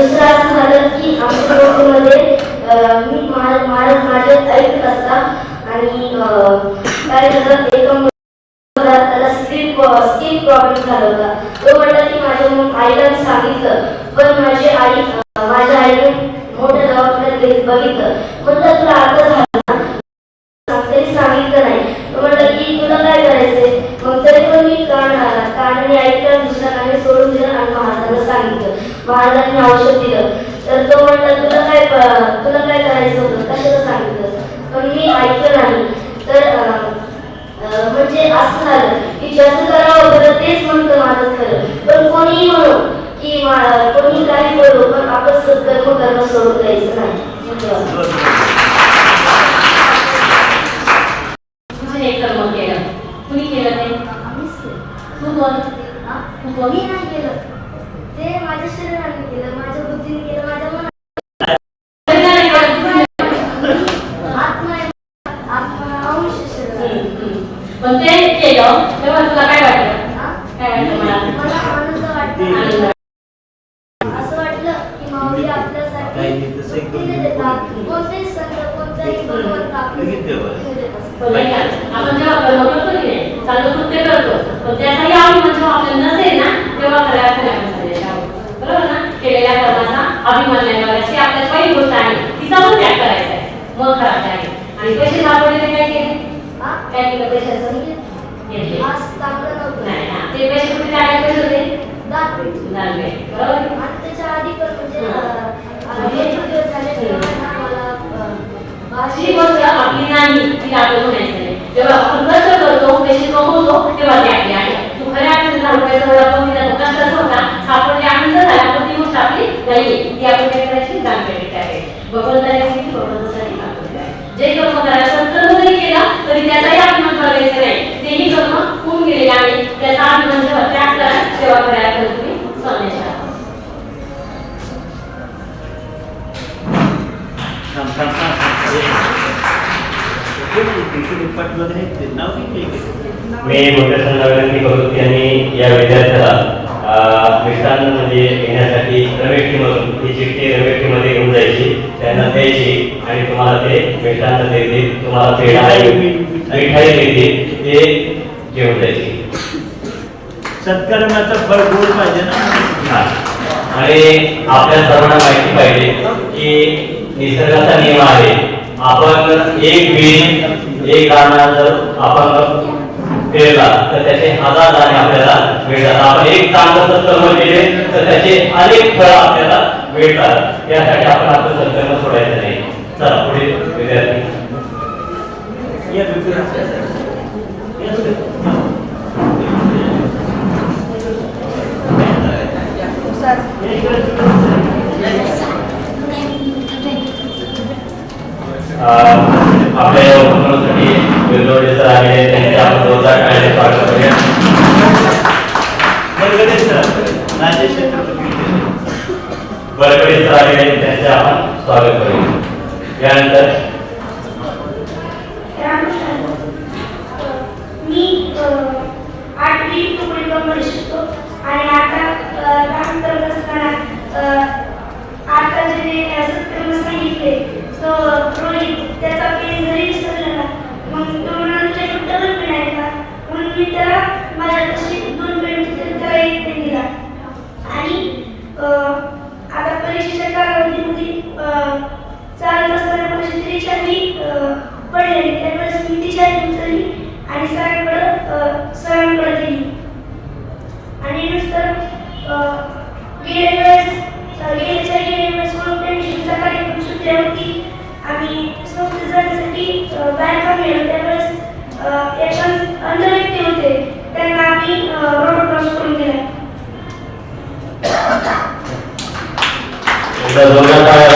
दुसरं असं झालं की आमच्या दोघींमध्ये अं, मी मा- मा- माझे ऐकत असता आणि अं, काय झालं? एका त्याला स्किन स्किन प्रॉब्लेम झाला होता. तो म्हटला की माझ्या मग आईला सांगितलं. पण माझी आई माझ्या आईने मोठ्या दवाखान्यात गेली- बघितलं. म्हटलं तुला आता झालं तरी सांगितलं नाही. तो म्हटलं की तुला काय करायचंय? मग तरी पण मी कान कानाने ऐकलं दुसऱ्या सोडून दिलं आणि महाराजांना सांगितलं. महाराजांनी औषध दिलं. तर तो म्हटला तुला काय तुला काय करायचं होतं? कशाला सांगितलं पण मी ऐकलं नाही. तर म्हणजे असं झालं की ज्याचं करावं होतं तेच म्हणतं माझं खरं पण कोणीही म्हणू की कोणी काही करू पण आपण सत्कर्म करणं सोडून द्यायचं नाही. कर्म केलं. कुणी केलं ते? बोल तू बोल मी नाही केलं. ते माझ्या शरीराने केलं माझ्या बुद्धीने केलं माझ्या मनाने शरीराने केलं, तू केलं. आत्मा आहे. आत्मा अंश शरीर हम्म, हम्म. पण ते केलं तेव्हा तुला काय वाटलं? हा? काय वाटलं मला? आनंद वाटला. असं वाटलं की माऊली आपल्यासाठी काही तसं एक दोन मुक्तीने देतात. कोणतेही संत कोणताही भगवंत का, आपण जेव्हा करतो की नाही चांगलं कृत्य करतो. पण त्याचाही अभिमान जेव्हा आपल्याला नसेल तेव्हा खऱ्या अर्थाने आपण संदेश आहोत बरोबर ना केलेल्या कर्माचा अभिमान नाही बघायची पहिली गोष्ट आहे तिचा पण त्याग करायचा आहे मग खराब आहे आणि पैसे सापडले ते काय केले काय केलं पैशाचं घेतले नाही ते पैसे कुठे पैसे होते बरोबर आणि त्याच्या आधी पण म्हणजे एक दिवस झाले तेव्हा गोष्ट आपली नाही ती आपल्याला म्हणायचं नाही जेव्हा आपण कष्ट करतो पैसे कमवतो तेव्हा त्याग रुपयाचा होता सापडले आनंद झाला पण ती गोष्ट आपली नाही ती करायची दान आहे भगवंताने किती भगवंतासाठी आहे जे कर्म करायचं सत्कर्माचं फळ गोड पाहिजे ना. आणि आपल्या सर्वांना माहिती पाहिजे की निसर्गाचा नियम आहे आपण एक बी एक दाणा जर आपण पेरला तर त्याचे हजार दाणे आपल्याला मिळतात. आपण एक चांगलं सत्कर्म केले तर त्याचे अनेक फळ आपल्याला मिळतात. त्यासाठी आपण आपलं सत्कर्म सोडायचं नाही. चला पुढे विद्यार्थी या विद्यार्थ्या. या सर. अं, आपल्या या उपक्रमासाठी वेलदोडे सर आले त्यांचे आपण जोरदार टाळ्याने स्वागत करूया बरगडे सर, राजेश सर त्यांचे आपण स्वागत करूया यानंतर मी आणि आता लहान करत असताना आता जे सत्कर्म सांगितले तो रोहित त्याचा पेन जरी विसरला मग तो म्हणाला तुझ्याकडे डबल पेन आहे का म्हणून मी त्याला माझ्या तशी दोन पेन होते तरी त्याला एक पेन दिला. आणि आता परीक्षेच्या कालावधीमध्ये चालत असताना माझी मी पडलेली. त्यावेळेस मी तिच्यारी उचलली आणि सरांकडं अं, सरांकडे सर्वांना काय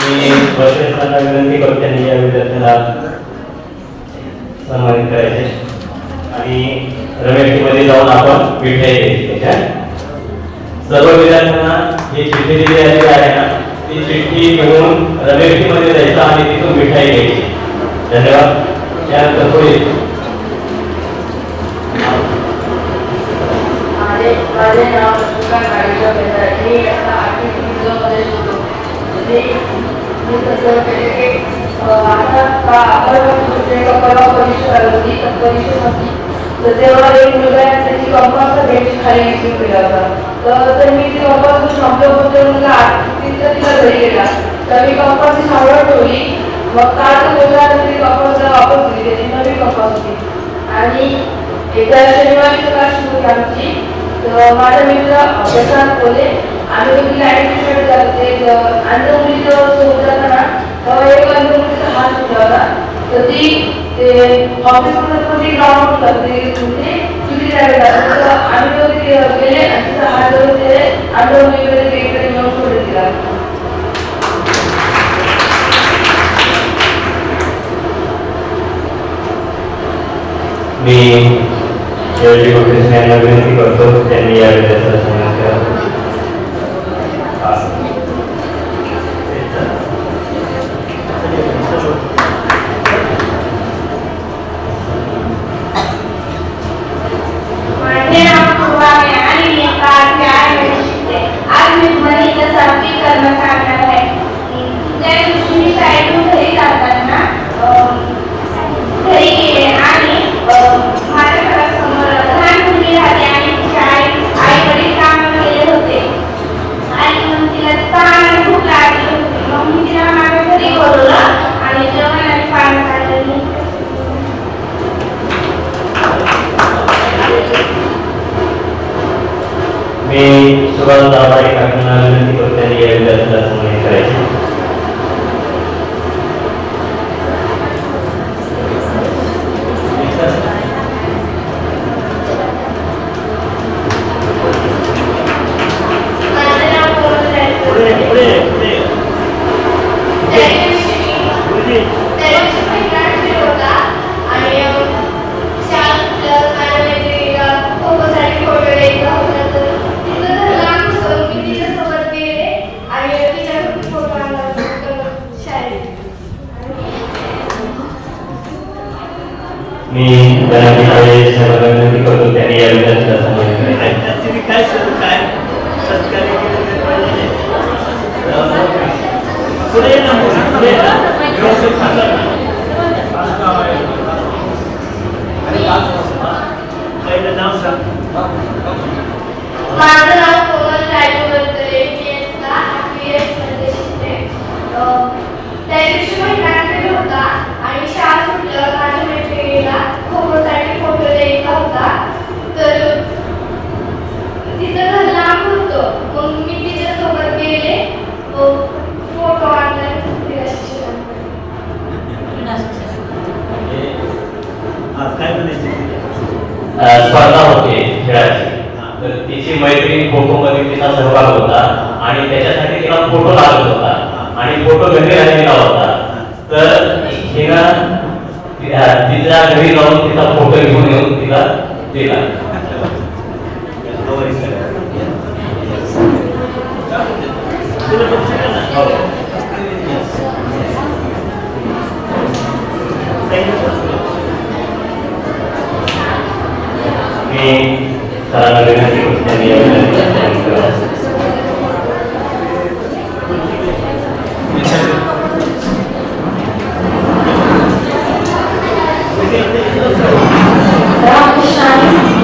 मी विनंती करतो त्यांनी या विद्यार्थ्यांना सन्मानित करायचे आणि रमेशमध्ये जाऊन आपण भेटाय सर्व विद्यार्थ्यांना जे चिठ्ठी दिली आहे. ना ती चिठ्ठी घेऊन रमेशमध्ये जायचं आणि तिथून मिठाई घ्यायची धन्यवाद त्यानंतर होईल माझे माझे नाव आता का आपण परीक्षा झाली होती तर परीक्षेसाठी तर तेव्हा एक मुलगा त्याची कंपासचा खाली तर मी ती कंपास संपल्याबद्दल मुलगा तिथं तिला घरी गेला तर मी कंपासची सावळ ठेवली मग काल मुलगा ती कंपासला वापर दिली त्याची नवी कंपास आणि एकदा शनिवारी क्लास होती आमची तर माझ्या मित्र प्रशांत बोले आम्ही तिला ॲडमिशन करते आणि मुलीजवळ होतं ना तेव्हा एक अंध मुलीचा हात सुटला तर ती ते ऑफिसमध्ये पण ती डाऊनलोड करते. म्हणजे जायला आम्ही तो गेले आणि तिचा हात धरून ते मुलीकडे ते इकडे येऊन सोडत तिला मी शेवटी बघितल्या विनंती करतो त्यांनी यावेळी त्याचा कर्म काढणार up, up, up. सहभाग होता आणि त्याच्यासाठी तिला फोटो लागत होता आणि फोटो घरी राहिलेला होता. तर हिनं तिच्या घरी जाऊन तिचा फोटो घेऊन येऊन तिला दिला. हो. मी सरांना विनंती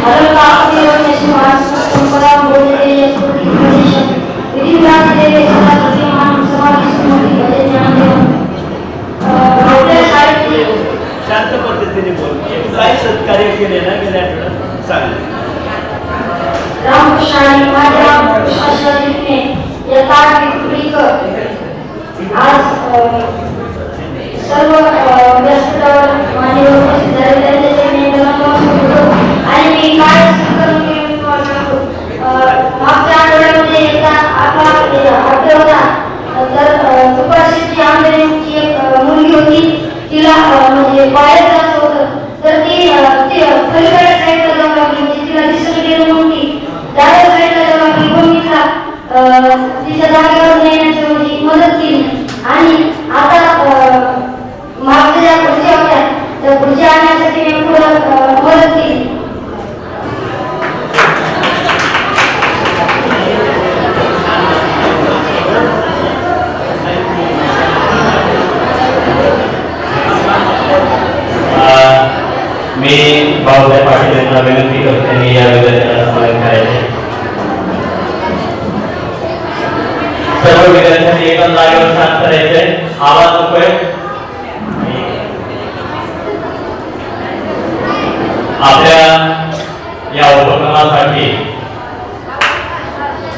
भारत का ánimo.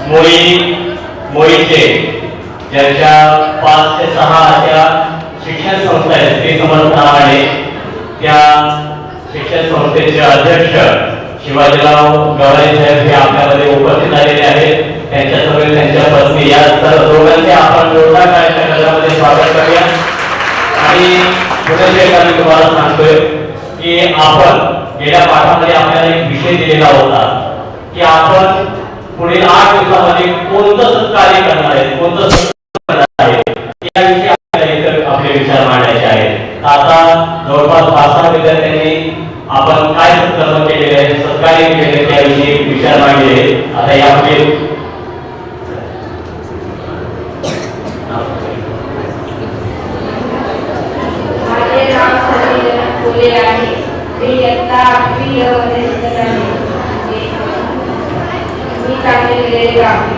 मोळी मोळीचे ज्यांच्या पाच ते सहा अशा शिक्षण संस्था आहेत ते समर्थ आहे. त्या शिक्षण संस्थेचे अध्यक्ष शिवाजीराव गवळे साहेब हे आपल्यामध्ये उपस्थित झालेले आहेत. त्यांच्यासमोर त्यांच्या पत्नी या सर्व दोघांचे आपण जोरदार कार्यक्रमामध्ये स्वागत करूया. आणि पुढे तुम्हाला सांगतोय की आपण गेल्या पाठामध्ये आपल्याला एक विषय दिलेला होता की आपण पुढील आठ दिवसामध्ये कोणतं कार्य करणार आहे? कोणतं करणार आहे? याविषयी आपल्याला आपले विचार मांडायचे आहेत. तर आता जवळपास पाच सहा विद्यार्थ्यांनी आपण काय सत्कर्म केलेले आहे सत्कार्य केले त्याविषयी विचार मांडले आता यापुढे माझे नाव सलील फुले आहे मी इयत्ता आठवी अ मध्ये शिकत आहे मी काढले गेलेले काम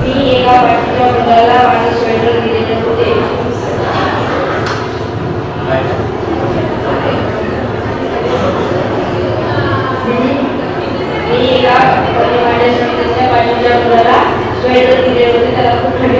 मी एका पाठीच्या मुलाला माझे स्वेटर दिलेले होते मी एका परी माझ्या स्वेटरच्या पाठीच्या मुलाला स्वेटर दिले होते त्याला खूप थंडी वाजत होती म्हणून त्या पुस्तकात हे आम्ही मित्र ओळखत होती तर मग हे तर खस्ता लागलेला गाव पाण्याला गेलो हा समोर बसलेले विद्यार्थी